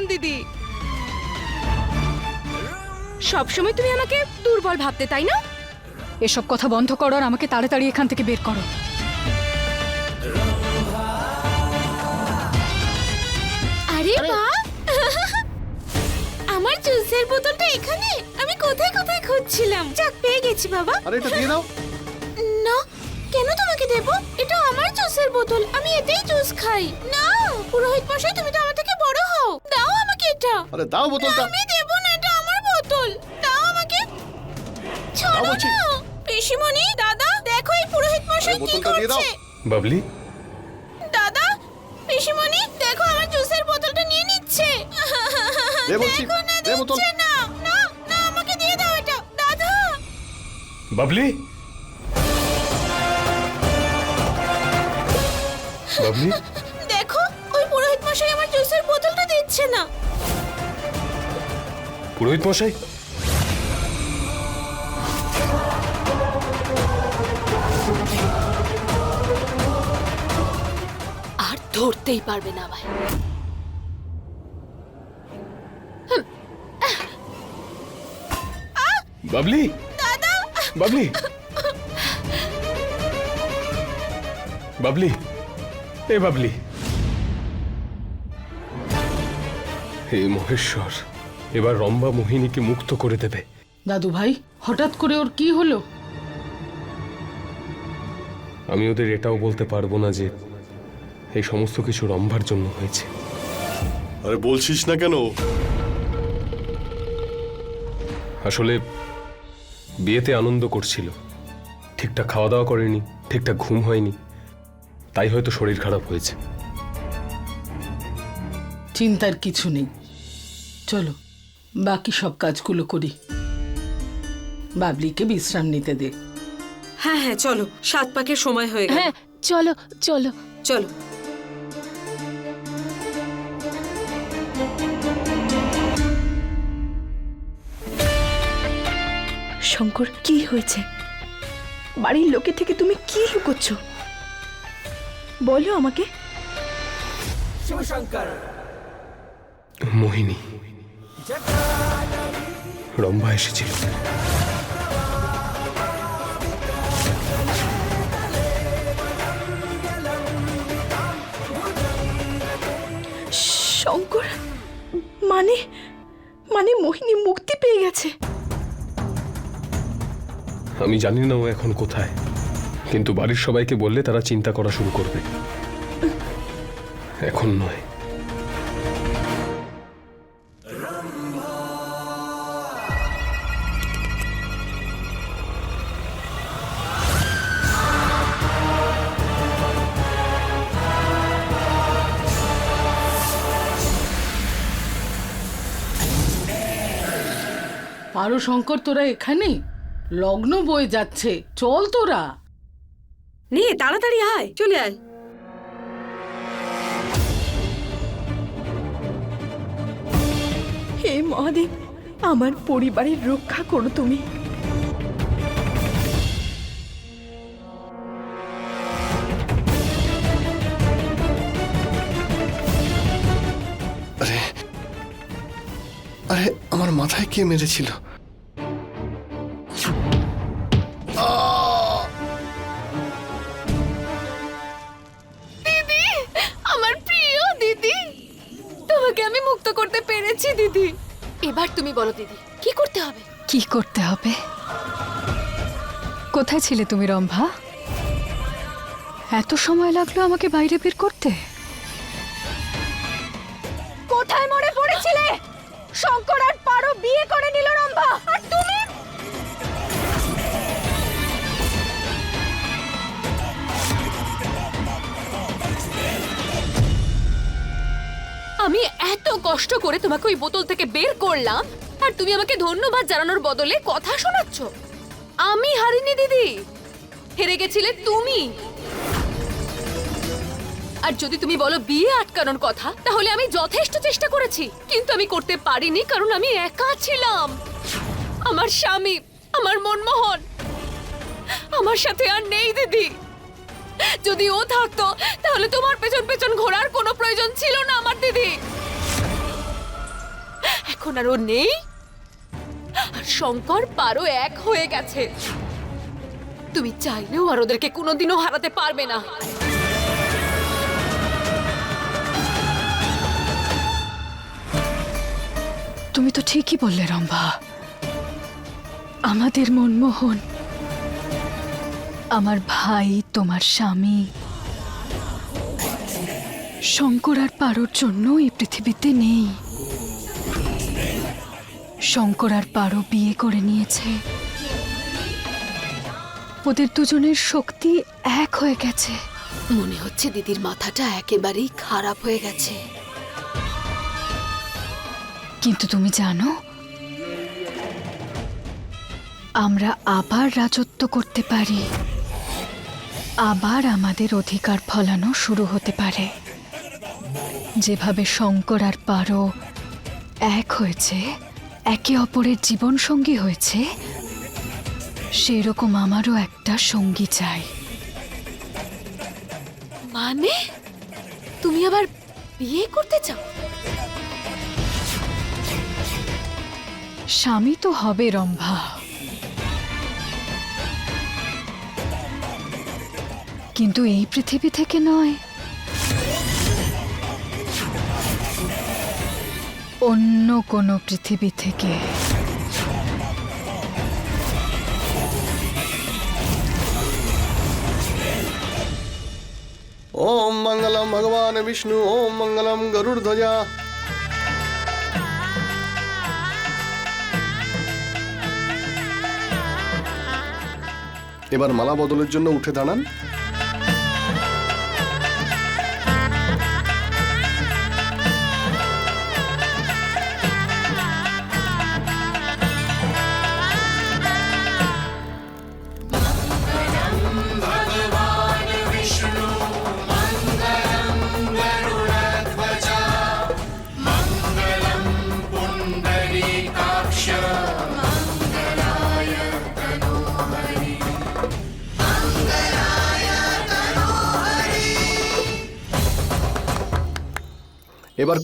খুঁজে ফেললাম দিদি। সবসময় তুমি আমাকে দুর্বল ভাবতে তাই না? এসব কথা বন্ধ করো আর আমাকে তাড়াতাড়ি এখান থেকে বের করো। আরে বাহ আমার জুসের বোতলটা এখানে? আমি কোথায় কোথায় খুঁজছিলাম? যাক পেয়ে গেছি বাবা। আরে এটা দিয়ে দাও। না কেন তোমাকে দেব? এটা আমার জুসের বোতল আমি এতেই জুস খাই। না পুরোহিত মশাই তুমি তো আমার দাও আমাকে এটা। আরে দাও বোতলটা। আমি দেব না এটা আমার বোতল। দাও আমাকে। ছাড়ো বলছি। না পিসিমণি দাদা দেখো এই পুরোহিত মশাই আরে কি বোতলটা দিয়ে দাও। করছে। বাবলি। দাদা পিসিমণি দেখো আমার জুসের বোতলটা নিয়ে নিচ্ছে। দে বলছি, দেখো না দে বোতল। দিচ্ছে না। না না আমাকে দিয়ে দাও এটা। দাদা। বাবলি। বাবলি। দেখো ওই পুরোহিত মশাই আমার জুসের বোতলটা দিচ্ছে না। পুরোহিত মশাই? আর ধরতেই পারবে না আমায়। বাবলি? বাবলি? বাবলি? এ বাবলি। হে মহেশ্বর এবার রম্বা মোহিনীকে মুক্ত করে দেবে। দাদু ভাই হঠাৎ করে ওর কি হলো? আমি ওদের এটাও বলতে পারব না যে এই সমস্ত কিছু রম্ভার জন্য হয়েছে। আরে বলছিস না কেন? আসলে বিয়েতে আনন্দ করছিল। ঠিকঠাক খাওয়া দাওয়া করেনি ঠিকঠাক ঘুম হয়নি। তাই হয়তো শরীর খারাপ হয়েছে। চিন্তার কিছু নেই। চলো বাকি সব কাজগুলো করি। বাবলিকে বিশ্রাম নিতে দে। হ্যাঁ হ্যাঁ চলো সাত পাকের সময় হয়ে গেল। হ্যাঁ চলো চলো। চলো। শঙ্কর কি হয়েছে? বাড়ির লোকে থেকে তুমি কি লুকোচ্ছ? বলো আমাকে। মোহিনী রম্ভা এসেছিল। শঙ্কর মানে মানে মোহিনী মুক্তি পেয়ে গেছে। আমি জানি না ও এখন কোথায় কিন্তু বাড়ির সবাইকে বললে তারা চিন্তা করা শুরু করবে। এখন নয়। পারো শঙ্কর তোরা এখানে? লগ্ন বয়ে যাচ্ছে। চল তোরা। নে তাড়াতাড়ি আয় চলে আয়। হে মহাদেব আমার পরিবারের রক্ষা করো তুমি। আরে আরে আমার মাথায় কে মেরেছিল? বলো দিদি। কি করতে হবে? কি করতে হবে? কোথায় ছিলে তুমি রম্ভা? এত সময় লাগল আমাকে বাইরে বের করতে? কোথায় মরে পড়েছিলে? শঙ্কর আর পারো বিয়ে করে নিল রম্ভা। আর তুমি? আমি এত কষ্ট করে তোমাকে ওই বোতল থেকে বের করলাম আর তুমি আমাকে ধন্যবাদ জানানোর বদলে কথা শোনাচ্ছ। আমি হারিনি, দিদি। হেরে গেছিলে তুমি। আর যদি তুমি বলো বিয়ে আটকানোর কথা, তাহলে আমি যথেষ্ট চেষ্টা করেছি, কিন্তু আমি করতে পারিনি কারণ আমি একা ছিলাম। আমার স্বামী, আমার মনমোহন, আমার সাথে আর নেই, দিদি। যদি ও থাকতো, তাহলে তোমার পেছন পেছন ঘোরার কোনো প্রয়োজন ছিল না আমার, দিদি। এখন আর ও নেই? শঙ্কর পারো এক হয়ে গেছে। তুমি চাইলেও আর ওদেরকে কোনোদিনও হারাতে পারবে না। তুমি তো ঠিকই বললে, রম্ভা। আমাদের মনমোহন। আমার ভাই, তোমার স্বামী। শঙ্কর আর পারোর জন্য এই পৃথিবীতে নেই। শঙ্কর আর পারো বিয়ে করে নিয়েছে। ওদের দুজনের শক্তি এক হয়ে গেছে। মনে হচ্ছে দিদির মাথাটা একেবারেই খারাপ হয়ে গেছে। কিন্তু তুমি জানো আমরা আবার রাজত্ব করতে পারি। আবার আমাদের অধিকার ফলানো শুরু হতে পারে। যেভাবে শঙ্কর আর পারো এক হয়েছে একে অপরের জীবন সঙ্গী হয়েছে সেই রকম আমারও একটা সঙ্গী চাই। মানে? তুমি আবার বিয়ে করতে চাও? স্বামী তো হবে রম্ভা। কিন্তু এই পৃথিবী থেকে নয় অন্য কোনো পৃথিবী থেকে। ওম মঙ্গলম ভগবান বিষ্ণু, ওম মঙ্গলম গরুড় ধ্বজা এবার মালা বদলের জন্য উঠে দাঁড়ান। এবার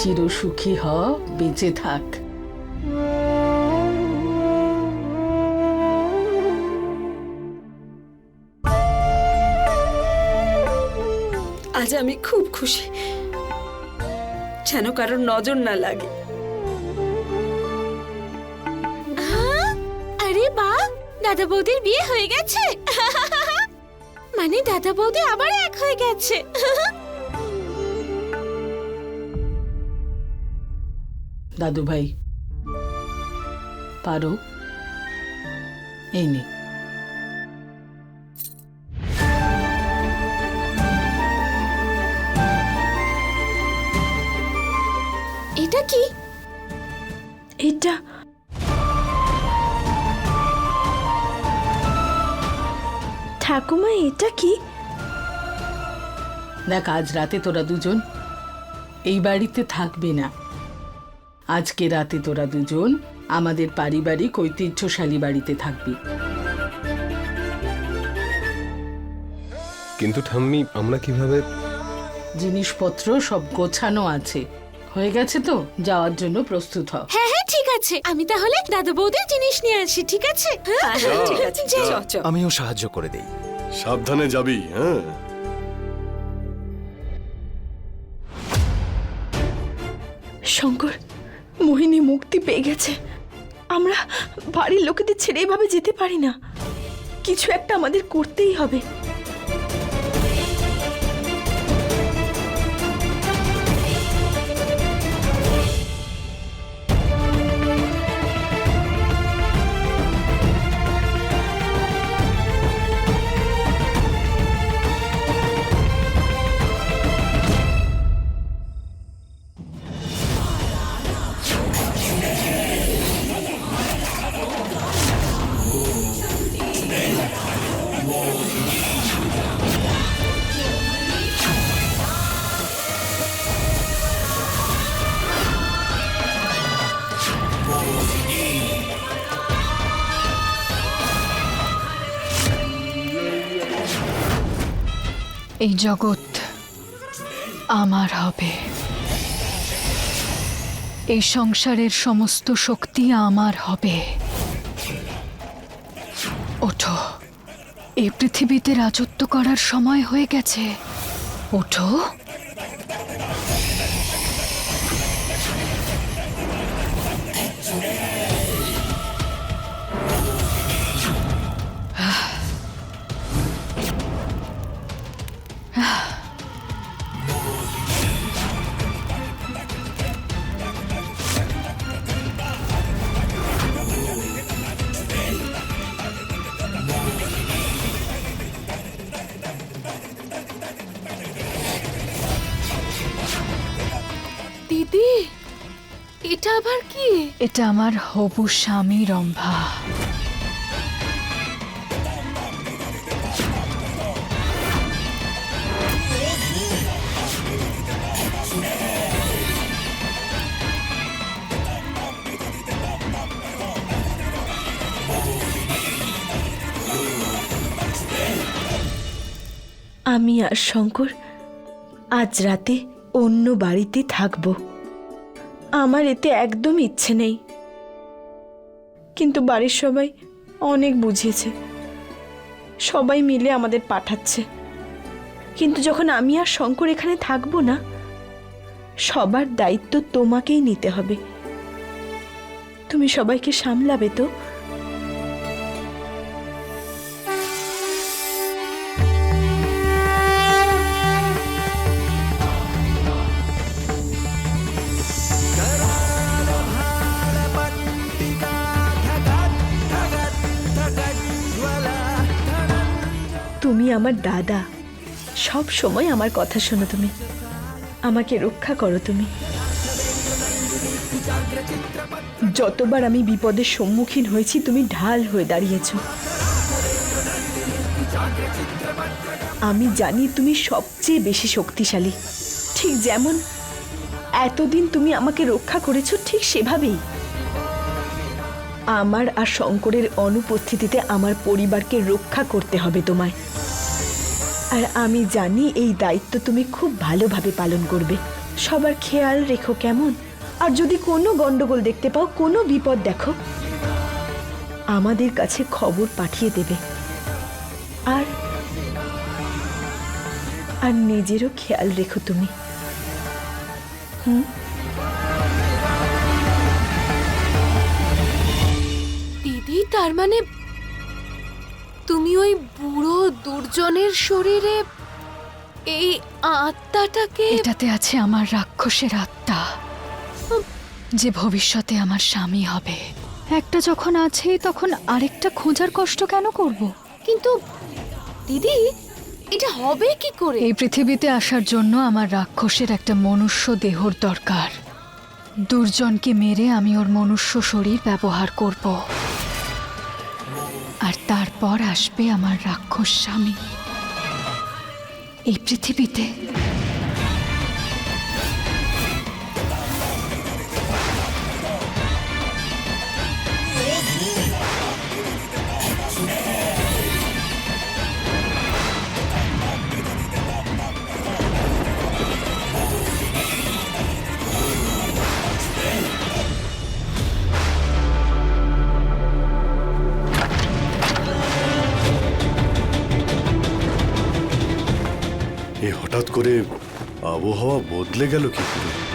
চিরসুখী হ বেঁচে থাক। আজ আমি খুব খুশি যেন কারোর নজর না লাগে। দাদা বৌদির বিয়ে হয়ে গেছে? মানে দাদা বৌদি আবার এক হয়ে গেছে? দাদু ভাই পারো? এই নে। ঠাকুমা এটা কি? দেখ আজ রাতে তোরা দুজন এই বাড়িতে থাকবে না। আজকে রাতে তোরা দুজন আমাদের পারিবারিক ঐতিহ্যশালী বাড়িতে থাকবি। কিন্তু ঠাম্মি আমরা কীভাবে জিনিসপত্র সব গোছানো আছে। হয়ে গেছে তো? যাওয়ার জন্য প্রস্তুত হ হ্যাঁ হ্যাঁ ঠিক আছে। আমি তাহলে দাদা বৌদির জিনিস নিয়ে আসি ঠিক আছে? হ্যাঁ? হ্যাঁ ঠিক আছে চ আমিও সাহায্য করে দেই। সাবধানে যাবি হ্যাঁ? শঙ্কর, মোহিনী মুক্তি পেয়ে গেছে। আমরা বাড়ির লোকেদের ছেড়ে এভাবে যেতে পারি না। কিছু একটা আমাদের করতেই হবে। এই জগৎ আমার হবে। এই সংসারের সমস্ত শক্তি আমার হবে। ওঠো, এই পৃথিবীতে রাজত্ব করার সময় হয়ে গেছে। ওঠো। আবার কি? এটা আমার হবু স্বামী রম্ভা। আমি আর শঙ্কর আজ রাতে অন্য বাড়িতে থাকব। আমার এতে একদম ইচ্ছে নেই। কিন্তু বাড়ির সবাই অনেক বুঝিয়েছে। সবাই মিলে আমাদের পাঠাচ্ছে। কিন্তু যখন আমি আর শঙ্কর এখানে থাকব না, সবার দায়িত্ব তোমাকেই নিতে হবে। তুমি সবাইকে সামলাবে তো? তুমি আমার দাদা। সব সময় আমার কথা শোনো তুমি। আমাকে রক্ষা করো তুমি। যতবার আমি বিপদের সম্মুখীন হয়েছি, তুমি ঢাল হয়ে দাঁড়িয়েছ। আমি জানি তুমি সবচেয়ে বেশি শক্তিশালী। ঠিক যেমন এতদিন তুমি আমাকে রক্ষা করেছ, ঠিক সেভাবেই। আমার আর শঙ্করের অনুপস্থিতিতে আমার পরিবারকে রক্ষা করতে হবে তোমায়। আর আমি জানি এই দায়িত্ব তুমি খুব ভালোভাবে পালন করবে। সবার খেয়াল রেখো কেমন। আর যদি কোনো গন্ডগোল দেখতে পাও, কোনো বিপদ দেখো। আমাদের কাছে খবর পাঠিয়ে দেবে। আর আর নিজেরও খেয়াল রেখো তুমি। হুম? দিদি, তার মানে তুমি ওই বুড়ো দুর্জনের শরীরে এই আত্মাটাকে এটাতে আছে আমার রাক্ষসের আত্মা। যে ভবিষ্যতে আমার স্বামী হবে। একটা যখন আছে তখন আরেকটা খোঁজার কষ্ট কেন করব? কিন্তু দিদি এটা হবে কি করে? এই পৃথিবীতে আসার জন্য আমার রাক্ষসের একটা মনুষ্য দেহর দরকার। দুর্জনকে মেরে আমি ওর মনুষ্য শরীর ব্যবহার করব। আর তারপর আসবে আমার রাক্ষস স্বামী। এই পৃথিবীতে আবহাওয়া বদলে গেল কি করে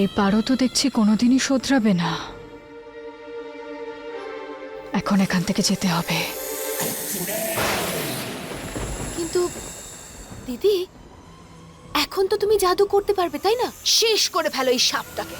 এই পারো তো দেখছি কোনোদিনই শোধরাবে না। এখন এখান থেকে যেতে হবে। কিন্তু দিদি এখন তো তুমি জাদু করতে পারবে তাই না? শেষ করে ফেলো এই সাপটাকে।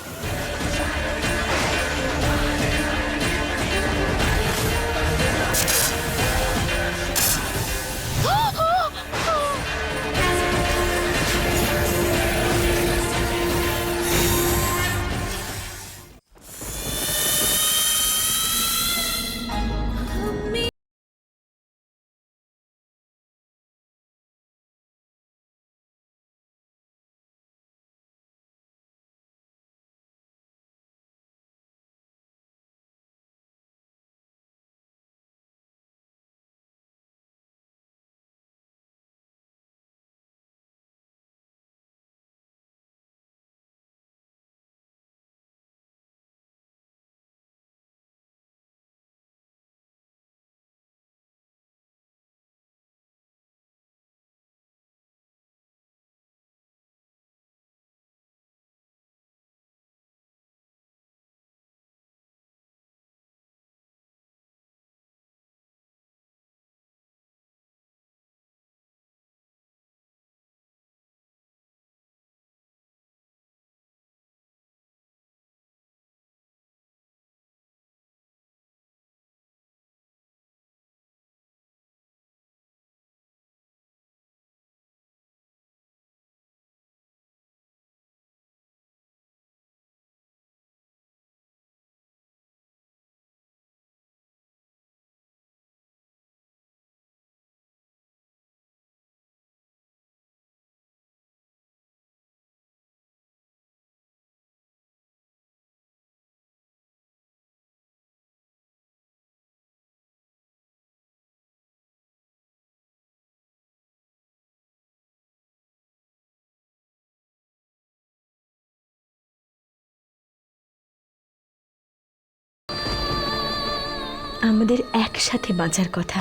আমাদের একসাথে বাঁচার কথা।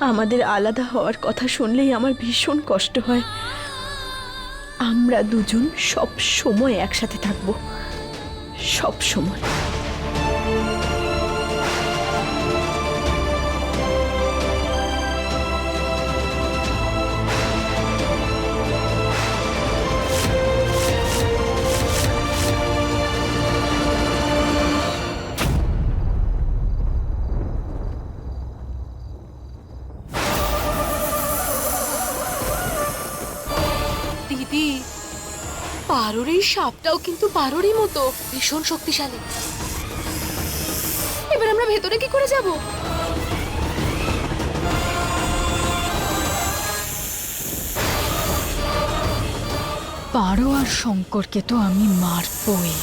আমাদের আলাদা হওয়ার কথা শুনলেই আমার ভীষণ কষ্ট হয়। আমরা দুজন সব সময় একসাথে থাকব। সব সময় সাপটাও কিন্তু পারোরই মতো। ভীষণ শক্তিশালী। এবার আমরা ভেতরে কি করে যাব? পারো আর শঙ্করকে তো আমি মারবই।